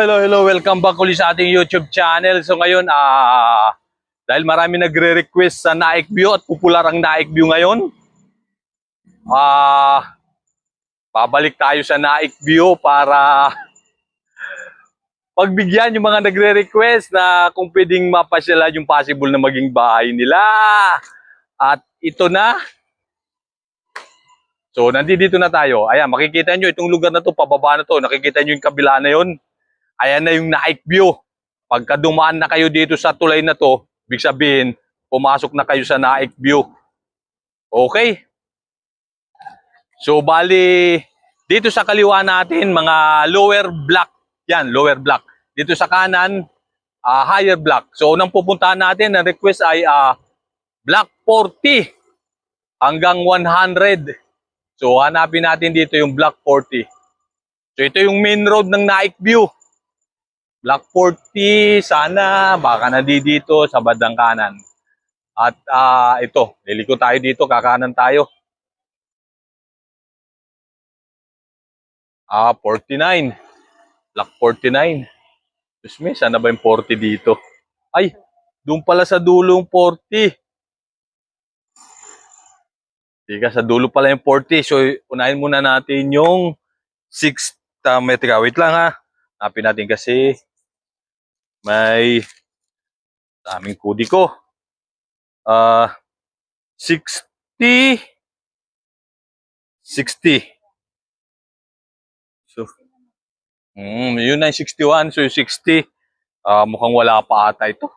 Hello, hello. Welcome back ulit sa ating YouTube channel. So ngayon, ah dahil marami nagre-request sa Naik View at popular ang Naik View ngayon, ah babalik tayo sa Naik View para pagbigyan yung mga nagre-request na kung pwedeng mapasyalan yung possible na maging bahay nila. At ito na. So, nandito na tayo. Ayan, makikita nyo itong lugar na to, pababa na to. Nakikita nyo yung kabila na yun. Ayan na yung Naik View. Pagka dumaan na kayo dito sa tulay na to, ibig sabihin, pumasok na kayo sa Naik View. Okay? So, bali, dito sa kaliwa natin, mga lower block. Yan, lower block. Dito sa kanan, ah, higher block. So, unang pupuntahan natin, ang request ay ah, block 40 hanggang 100. So, hanapin natin dito yung block 40. So, ito yung main road ng Naik View. Block 40, sana, baka nandito sa bandang kanan. At ah, ito, liliko tayo dito, kakanan tayo. Ah, 49. Block 49. Diyos me, sana ba yung 40 dito? Ay, doon pala sa dulong 40. Teka, sa dulo pala yung 40. So, unahin muna natin yung 6 uh, metric. Wait lang ha. Hanapin natin kasi may daming kudi ko. Ah, 60 60. So, mm, yun na yung 61. So, yung 60, ah, mukhang wala pa ata ito.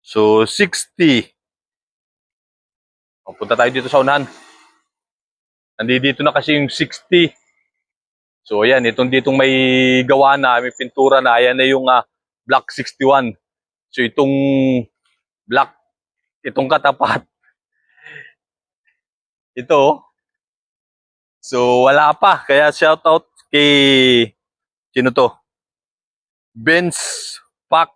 So, 60. O, punta tayo dito sa unahan. Nandito na kasi yung 60. So, ayan, itong ditong may gawa na, may pintura na, ayan na yung ah, block 61. So, itong block, itong katapat, ito, so wala pa. Kaya shout out kay, sino to? Benz Pack.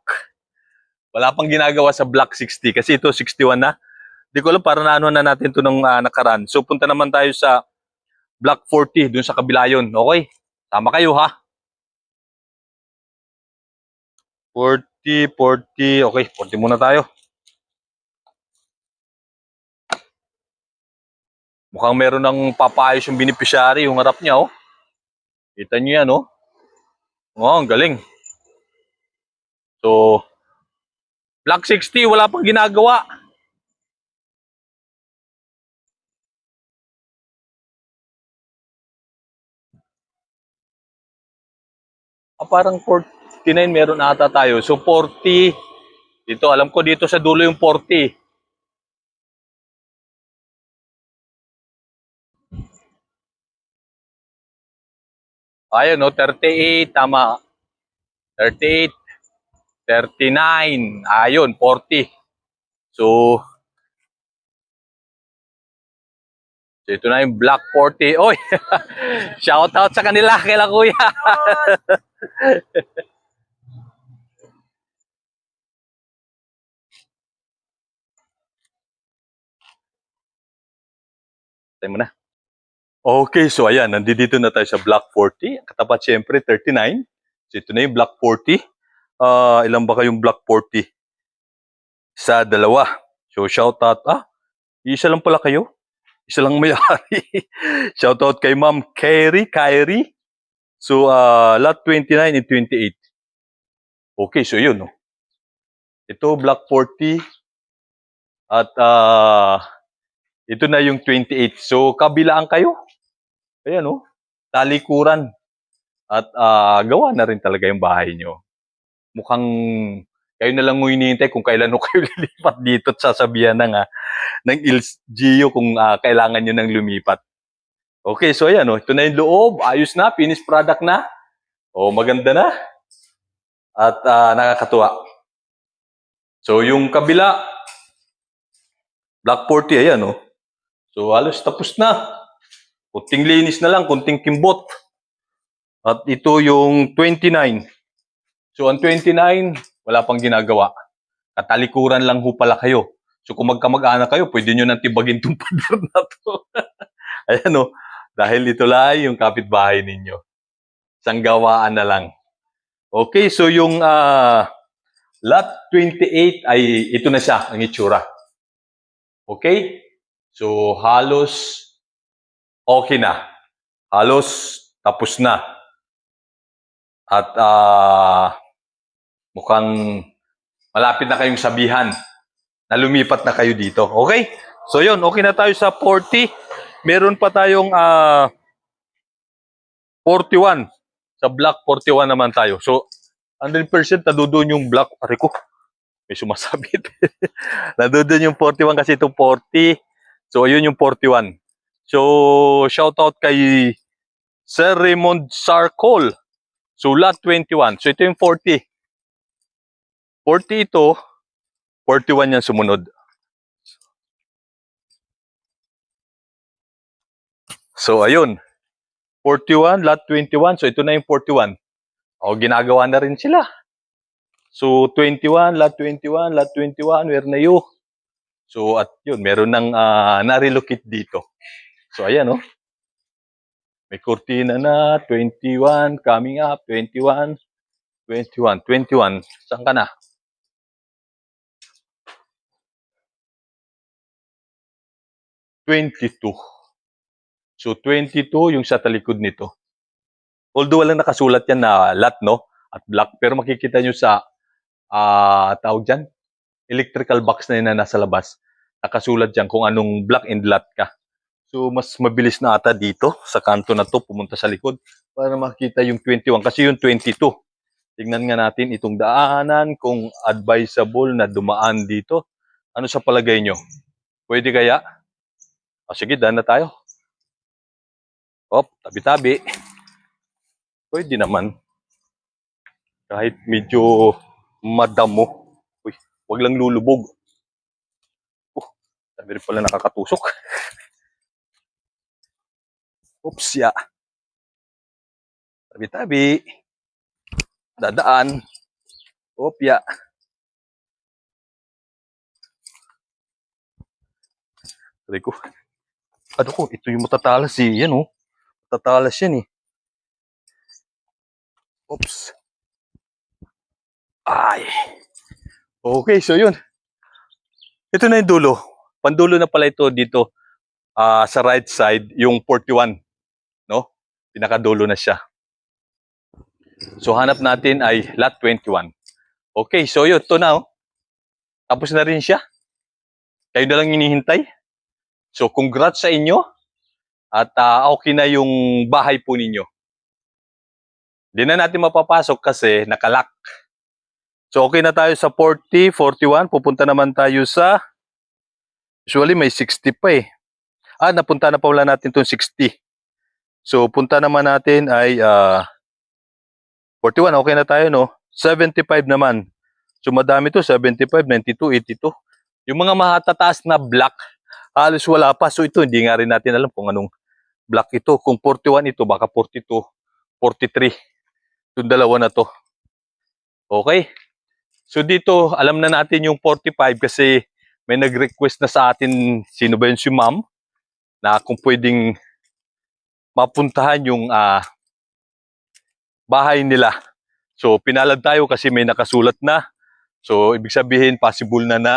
Wala pang ginagawa sa block 60 kasi ito 61 na. Di ko alam para naano na natin to nung ah, nakaraan. So punta naman tayo sa block 40 dun sa kabila yun. Okay? Tama kayo ha? 40, 40. Okay, 40 muna tayo. Mukhang meron ng papayos yung beneficiary, yung harap niya, oh. Kita niyo yan, oh. Oh, ang galing. So, Block 60, wala pang ginagawa. Parang 49 meron ata tayo. So 40, dito alam ko dito sa dulo yung 40. Ayun no, 38 tama. 38 39 ayun 40. So Ito na yung Black 40. Oy! Shout out sa kanila, kila kuya. Tayo mo na. Okay, so ayan, nandito na tayo sa Block 40. Katapat siyempre, 39. So ito na yung Block 40. Ah, ilan ba kayong Block 40? Sa dalawa. So shout out. Ah, isa lang pala kayo. Isa lang may-ari. shout out kay Ma'am Kyrie, Kyrie. So, ah, lot 29 and 28. Okay, so yun, no? Ito, Block 40. At, ah, ito na yung 28. So, kabilaan kayo. Ayan, no? Talikuran. At ah, gawa na rin talaga yung bahay nyo. Mukhang kayo na lang hinihintay kung kailan kayo lilipat dito at sasabihan ng, ah, ng LGU kung ah, kailangan nyo nang lumipat. Okay, so ayan, oh, ito na yung loob. Ayos na, finished product na. Oh, maganda na. At ah, nakakatuwa. So, yung kabila, Black 40, ayan, oh. So, halos tapos na. Kunting linis na lang, kunting kimbot. At ito yung 29. So, ang 29, wala pang ginagawa. Katalikuran lang ho pala kayo. So, kung magkamag-anak kayo, pwede nyo nang tibagin tong pader na to. ayan, oh. Dahil ito lang yung kapitbahay ninyo. Isang gawaan na lang. Okay, so yung ah, lot 28 ay ito na siya, ang itsura. Okay? So, halos okay na. Halos tapos na. At ah, mukhang malapit na kayong sabihan na lumipat na kayo dito. Okay? So yun, okay na tayo sa 40. Meron pa tayong ah 41. Sa block 41 naman tayo. So 100% nadodoon yung block. Pare ko, may sumasabit. nadodoon yung 41 kasi itong 40. So ayun yung 41. So shout out kay Sir Raymond Sarcol. So lot 21. So ito yung 40. 40 ito, 41 yan sumunod. So, ayun. 41, lot 21. So, ito na yung 41. O, ginagawa na rin sila. So, 21, lot 21, lot 21, where na you? So, at yun, meron nang ah, na-relocate dito. So, ayan, oh. May kurtina na, 21, coming up, 21, 21, 21. Saan ka na? 22. So 22 yung sa talikod nito. Although walang nakasulat yan na lot, no? At black. Pero makikita nyo sa, ah tawag dyan, electrical box na yun na nasa labas. Nakasulat dyan kung anong block and lot ka. So mas mabilis na ata dito sa kanto na to pumunta sa likod para makita yung 21 kasi yung 22. Tingnan nga natin itong daanan kung advisable na dumaan dito. Ano sa palagay nyo? Pwede kaya? O sige, daan na tayo. Op, tabi-tabi. Pwede naman. Kahit medyo madamo. Uy, wag lang lulubog. Oh, sabi rin pala nakakatusok. Oops, ya. Tabi-tabi. Dadaan. Opya. Ko, ano ko, ito yung matatalas eh. Yan oh. Matatalas yan eh. Oops. Ay. Okay, so yun. Ito na yung dulo. Pandulo na pala ito dito ah, sa right side, yung 41. No? Pinakadulo na siya. So hanap natin ay lot 21. Okay, so yun, ito na oh. Tapos na rin siya. Kayo na lang hinihintay. So congrats sa inyo. At ah, okay na yung bahay po ninyo. Di na natin mapapasok kasi nakalock. So okay na tayo sa 40, 41. Pupunta naman tayo sa usually may 60 pa eh. Ah, napunta na pa wala natin itong 60. So punta naman natin ay ah 41. Okay na tayo no? 75 naman. So madami to, 75, 92, 82. Yung mga matataas na block, halos wala pa. So ito, hindi nga rin natin alam kung anong block ito. Kung 41 ito, baka 42, 43. Itong dalawa na to. Okay? So dito, alam na natin yung 45 kasi may nag-request na sa atin, sino ba yun si ma'am, na kung pwedeng mapuntahan yung ah, bahay nila. So pinalad tayo kasi may nakasulat na. So ibig sabihin, possible na na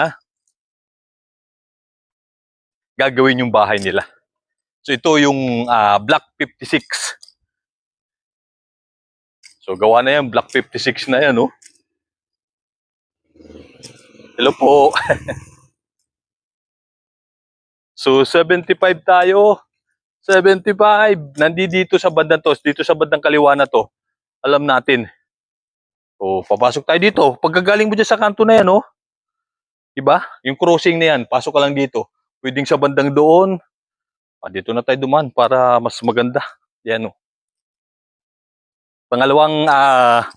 gagawin yung bahay nila. So ito yung ah, Block 56. So gawa na yan, Block 56 na yan, oh. Hello po. so 75 tayo. 75. Nandi dito sa bandang to, dito sa bandang kaliwa na to. Alam natin. So papasok tayo dito. Pagkagaling mo dyan sa kanto na yan, oh. Diba? Yung crossing na yan, pasok ka lang dito. Pwedeng sa bandang doon. Ah, dito na tayo duman para mas maganda. Yan, oh. Pangalawang ah,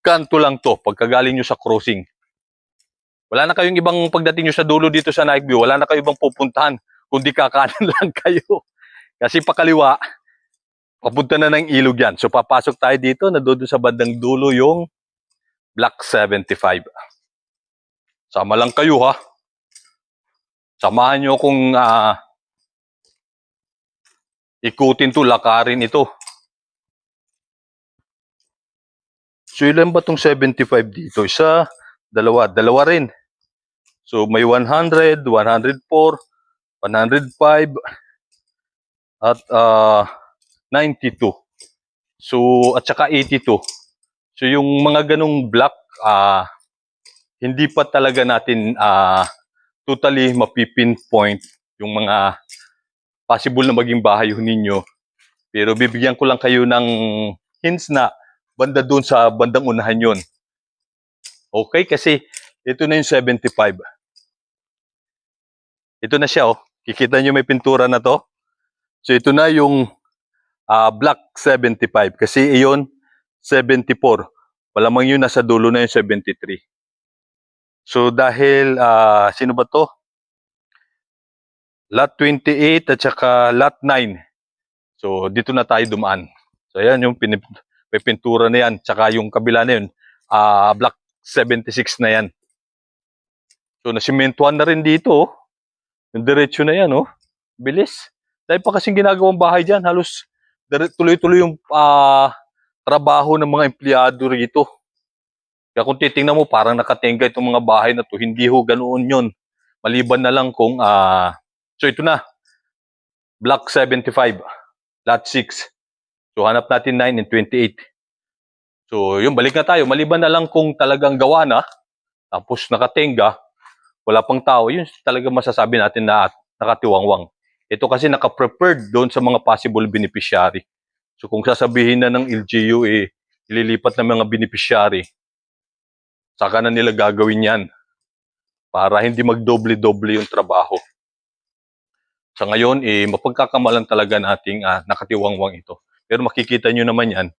kanto lang to pagkagaling nyo sa crossing. Wala na kayong ibang pagdating nyo sa dulo dito sa night view, wala na kayong ibang pupuntahan, kundi kakanan lang kayo. Kasi pakaliwa, papunta na ng ilog yan. So papasok tayo dito, na doon sa bandang dulo yung Block 75. Sama lang kayo ha. Samahan nyo kung ikutin to, lakarin ito. So ilan ba tong 75 dito? Isa, dalawa, dalawa rin. So may 100, 104, 105, at ah 92. So at saka 82. So yung mga ganong block, ah hindi pa talaga natin ah totally mapipinpoint yung mga possible na maging bahay ninyo. Pero bibigyan ko lang kayo ng hints na banda doon sa bandang unahan yon. Okay, kasi ito na yung 75. Ito na siya, oh. Kikita nyo may pintura na to. So ito na yung ah, black 75. Kasi iyon, 74. Malamang yun nasa dulo na yung 73. So dahil, ah, sino ba to? Lot 28 at saka lot 9. So dito na tayo dumaan. So ayan yung pinip may pintura na yan. Tsaka yung kabila na yun, ah black 76 na yan. So nasimentuhan na rin dito. Oh. Yung diretsyo na yan. Oh. Bilis. Dahil pa kasing ginagawang bahay dyan. Halos tuloy-tuloy yung ah, trabaho ng mga empleyado rito. Kaya kung titingnan mo, parang nakatenga itong mga bahay na to. Hindi ho ganoon yun. Maliban na lang kung, ah, so ito na, Block 75, Lot 6. So hanap natin 9 and 28. So yung balik na tayo. Maliban na lang kung talagang gawa na, tapos nakatenga, wala pang tao, yun talaga masasabi natin na nakatiwangwang. Ito kasi naka-prepared doon sa mga possible beneficiary. So kung sasabihin na ng LGU, eh, ililipat ng mga beneficiary, saka na nila gagawin yan para hindi magdoble-doble yung trabaho. Sa ngayon, eh, mapagkakamalan talaga nating ah, nakatiwangwang ito. Pero makikita nyo naman yan,